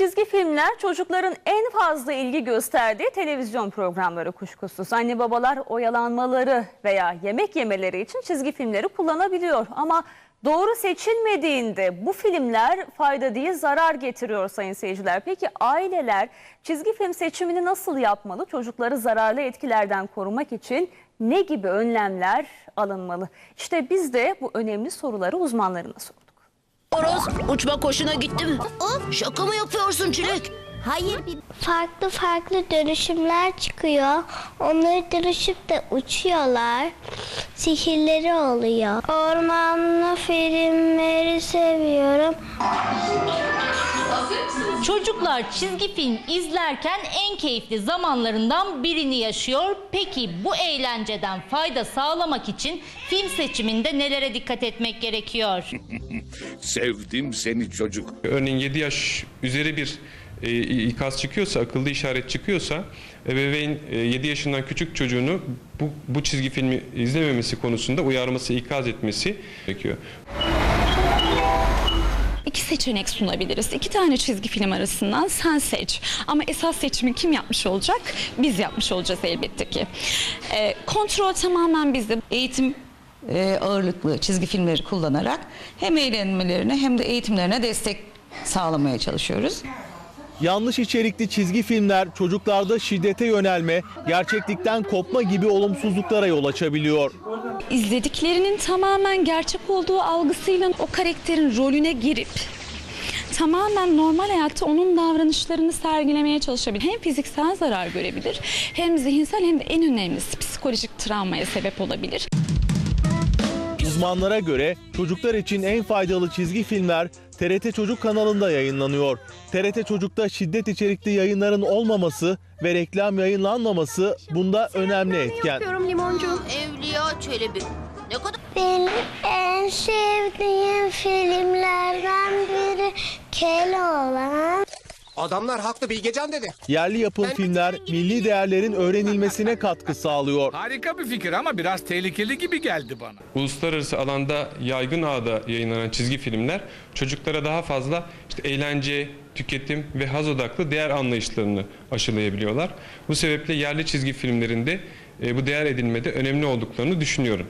Çizgi filmler çocukların en fazla ilgi gösterdiği televizyon programları kuşkusuz. Anne babalar oyalanmaları veya yemek yemeleri için çizgi filmleri kullanabiliyor. Ama doğru seçilmediğinde bu filmler fayda değil zarar getiriyor sayın seyirciler. Peki aileler çizgi film seçimini nasıl yapmalı? Çocukları zararlı etkilerden korumak için ne gibi önlemler alınmalı? İşte biz de bu önemli soruları uzmanlarına sorduk. Horoz uçmak hoşuna gitti mi? Şaka mı yapıyorsun Çilek? Hayır farklı farklı dönüşümler çıkıyor. Onları dönüşüp de uçuyorlar. Sihirleri oluyor. Ormanlı filmleri seviyorum. Çocuklar çizgi film izlerken en keyifli zamanlarından birini yaşıyor. Peki bu eğlenceden fayda sağlamak için film seçiminde nelere dikkat etmek gerekiyor? Sevdim seni çocuk. Örneğin 7 yaş üzeri bir e, ikaz çıkıyorsa, akıllı işaret çıkıyorsa ebeveyn e, 7 yaşından küçük çocuğunu bu, bu çizgi filmi izlememesi konusunda uyarması, ikaz etmesi gerekiyor. İki seçenek sunabiliriz. İki tane çizgi film arasından sen seç. Ama esas seçimi kim yapmış olacak? Biz yapmış olacağız elbette ki. Ee, kontrol tamamen bizim. eğitim e, ağırlıklı çizgi filmleri kullanarak hem eğlenmelerine hem de eğitimlerine destek sağlamaya çalışıyoruz. Yanlış içerikli çizgi filmler çocuklarda şiddete yönelme, gerçeklikten kopma gibi olumsuzluklara yol açabiliyor. İzlediklerinin tamamen gerçek olduğu algısıyla o karakterin rolüne girip tamamen normal hayatta onun davranışlarını sergilemeye çalışabilir. Hem fiziksel zarar görebilir hem zihinsel hem de en önemlisi psikolojik travmaya sebep olabilir. Uzmanlara göre çocuklar için en faydalı çizgi filmler TRT Çocuk kanalında yayınlanıyor. TRT Çocuk'ta şiddet içerikli yayınların olmaması ve reklam yayınlanmaması bunda önemli etken. Evliya Çelebi. Ne kadar Benim en sevdiğim filmlerden biri Keloğlan. Adamlar haklı Bilgecan dedi. Yerli yapım filmler milli değerlerin öğrenilmesine katkı sağlıyor. Harika bir fikir ama biraz tehlikeli gibi geldi bana. Uluslararası alanda yaygın ağda yayınlanan çizgi filmler çocuklara daha fazla işte eğlence, tüketim ve haz odaklı değer anlayışlarını aşılayabiliyorlar. Bu sebeple yerli çizgi filmlerinde e, bu değer edinmede önemli olduklarını düşünüyorum.